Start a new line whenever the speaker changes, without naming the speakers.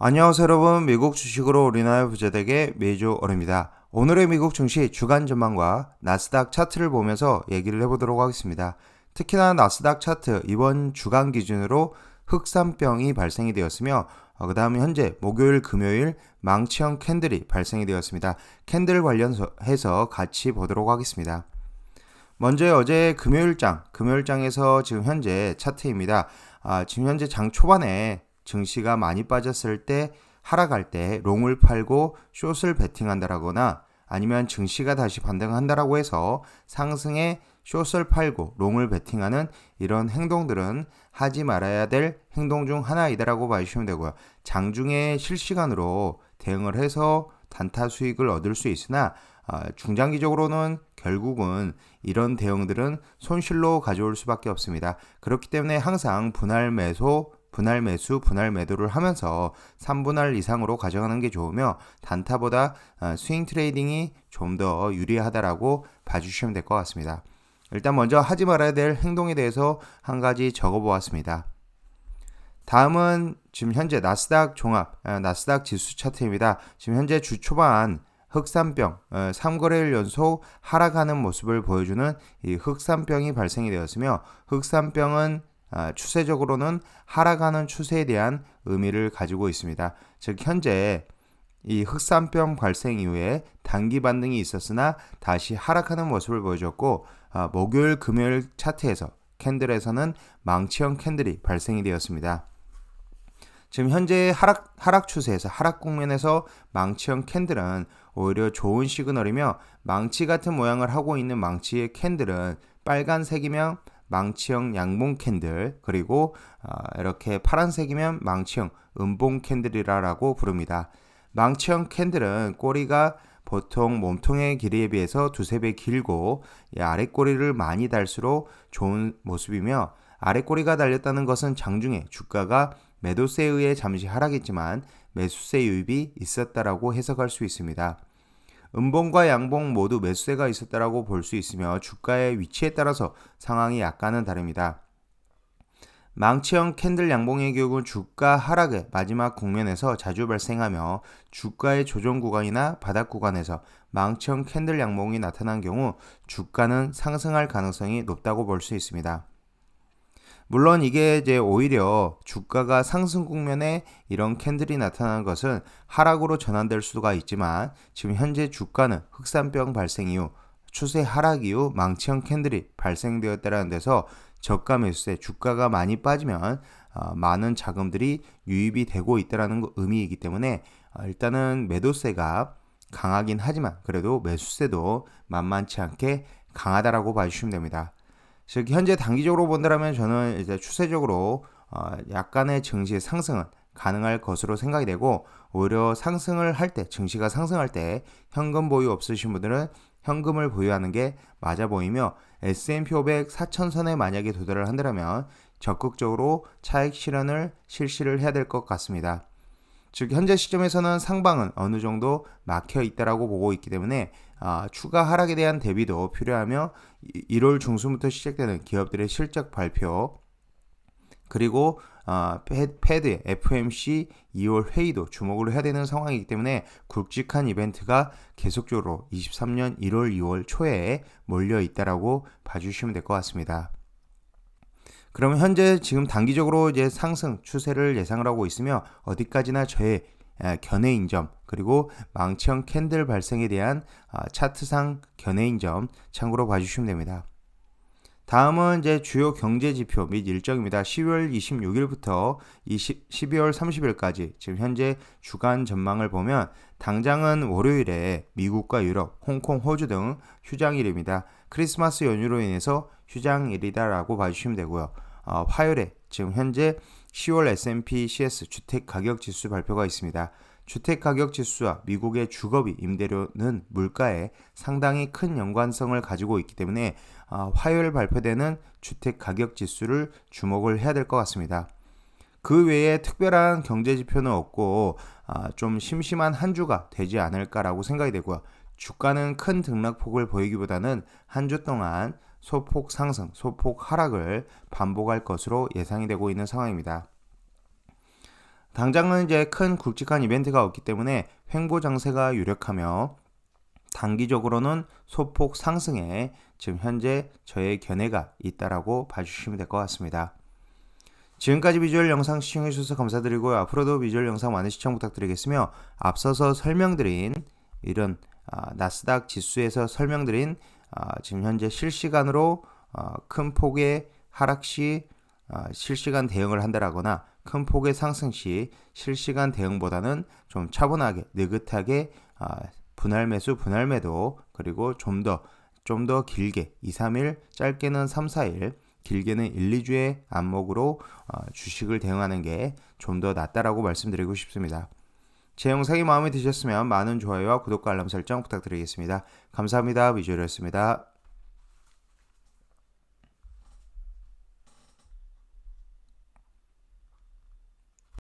안녕하세요 여러분 미국 주식으로 우리나라 부자되게 매주 어릅니다. 오늘의 미국 증시 주간 전망과 나스닥 차트를 보면서 얘기를 해보도록 하겠습니다. 특히나 나스닥 차트 이번 주간 기준으로 흑산병이 발생이 되었으며 어, 그 다음 현재 목요일 금요일 망치형 캔들이 발생이 되었습니다. 캔들 관련해서 같이 보도록 하겠습니다. 먼저 어제 금요일장 금요일장에서 지금 현재 차트입니다. 아, 지금 현재 장 초반에 증시가 많이 빠졌을 때 하락할 때 롱을 팔고 숏을 베팅한다라거나 아니면 증시가 다시 반등한다라고 해서 상승에 숏을 팔고 롱을 베팅하는 이런 행동들은 하지 말아야 될 행동 중 하나이다라고 봐주시면 되고요. 장중에 실시간으로 대응을 해서 단타 수익을 얻을 수 있으나 어, 중장기적으로는 결국은 이런 대응들은 손실로 가져올 수밖에 없습니다. 그렇기 때문에 항상 분할 매소 분할 매수, 분할 매도를 하면서 3분할 이상으로 가져가는 게 좋으며 단타보다 어, 스윙 트레이딩이 좀 더 유리하다라고 봐주시면 될 것 같습니다. 일단 먼저 하지 말아야 될 행동에 대해서 한 가지 적어 보았습니다. 다음은 지금 현재 나스닥 종합, 어, 나스닥 지수 차트입니다. 지금 현재 주 초반 흑산병, 3거래일 어, 연속 하락하는 모습을 보여주는 이 흑산병이 발생이 되었으며 흑산병은 아, 추세적으로는 하락하는 추세에 대한 의미를 가지고 있습니다. 즉 현재 이 흑산병 발생 이후에 단기 반등이 있었으나 다시 하락하는 모습을 보여줬고 아, 목요일 금요일 차트에서 캔들에서는 망치형 캔들이 발생이 되었습니다. 지금 현재 하락 하락 추세에서 하락 국면에서 망치형 캔들은 오히려 좋은 시그널이며 망치 같은 모양을 하고 있는 망치의 캔들은 빨간색이면 망치형 양봉 캔들 그리고 어, 이렇게 파란색이면 망치형 음봉 캔들이라고 부릅니다. 망치형 캔들은 꼬리가 보통 몸통의 길이에 비해서 두세 배 길고 아랫꼬리를 많이 달수록 좋은 모습이며 아랫꼬리가 달렸다는 것은 장중에 주가가 매도세에 의해 잠시 하락했지만 매수세 유입이 있었다라고 해석할 수 있습니다. 음봉과 양봉 모두 매수세가 있었다라고 볼 수 있으며 주가의 위치에 따라서 상황이 약간은 다릅니다. 망치형 캔들 양봉의 경우 주가 하락의 마지막 국면에서 자주 발생하며 주가의 조정 구간이나 바닥 구간에서 망치형 캔들 양봉이 나타난 경우 주가는 상승할 가능성이 높다고 볼 수 있습니다. 물론 이게 이제 오히려 주가가 상승 국면에 이런 캔들이 나타나는 것은 하락으로 전환될 수가 있지만 지금 현재 주가는 흑산병 발생 이후 추세 하락 이후 망치형 캔들이 발생되었다는 데서 저가 매수세 주가가 많이 빠지면 어, 많은 자금들이 유입이 되고 있다는 의미이기 때문에 어, 일단은 매도세가 강하긴 하지만 그래도 매수세도 만만치 않게 강하다라고 봐주시면 됩니다. 즉 현재 단기적으로 본다면 저는 이제 추세적으로 어, 약간의 증시 상승은 가능할 것으로 생각이 되고 오히려 상승을 할 때 증시가 상승할 때 현금 보유 없으신 분들은 현금을 보유하는 게 맞아 보이며 S&P 500 4천선에 만약에 도달을 한다면 적극적으로 차익 실현을 실시를 해야 될 것 같습니다. 즉 현재 시점에서는 상방은 어느 정도 막혀 있다라고 보고 있기 때문에 아, 추가 하락에 대한 대비도 필요하며 1월 중순부터 시작되는 기업들의 실적 발표 그리고 어, 패드의 FMC 2월 회의도 주목을 해야 되는 상황이기 때문에 굵직한 이벤트가 계속적으로 23년 1월 2월 초에 몰려 있다라고 봐주시면 될 것 같습니다. 그러면 현재 지금 단기적으로 이제 상승 추세를 예상을 하고 있으며 어디까지나 저의 견해인 점 그리고 망치형 캔들 발생에 대한 아, 차트상 견해인 점 참고로 봐주시면 됩니다. 다음은 이제 주요 경제 지표 및 일정입니다. 10월 26일부터 20, 12월 30일까지 지금 현재 주간 전망을 보면 당장은 월요일에 미국과 유럽, 홍콩, 호주 등 휴장일입니다. 크리스마스 연휴로 인해서 휴장일이다라고 봐주시면 되고요. 어, 화요일에 지금 현재 10월 S&P CS 주택 가격 지수 발표가 있습니다. 주택 가격 지수와 미국의 주거비 임대료는 물가에 상당히 큰 연관성을 가지고 있기 때문에 어, 화요일 발표되는 주택 가격 지수를 주목을 해야 될 것 같습니다. 그 외에 특별한 경제 지표는 없고 어, 좀 심심한 한 주가 되지 않을까라고 생각이 되고요. 주가는 큰 등락폭을 보이기보다는 한 주 동안 소폭 상승, 소폭 하락을 반복할 것으로 예상이 되고 있는 상황입니다. 당장은 이제 큰 굵직한 이벤트가 없기 때문에 횡보 장세가 유력하며 단기적으로는 소폭 상승에 지금 현재 저의 견해가 있다라고 봐주시면 될 것 같습니다. 지금까지 비주얼 영상 시청해주셔서 감사드리고요. 앞으로도 비주얼 영상 많은 시청 부탁드리겠으며 앞서서 설명드린 이런 아, 나스닥 지수에서 설명드린 아, 지금 현재 실시간으로 아, 큰 폭의 하락 시 아, 실시간 대응을 한다라거나 큰 폭의 상승 시 실시간 대응보다는 좀 차분하게 느긋하게 아, 분할 매수 분할 매도 그리고 좀 더 좀 더 길게 2, 3일 짧게는 3, 4일 길게는 1, 2주의 안목으로 어, 주식을 대응하는 게 좀 더 낫다라고 말씀드리고 싶습니다. 제 영상이 마음에 드셨으면 많은 좋아요와 구독과 알람 설정 부탁드리겠습니다. 감사합니다. 위주였습니다.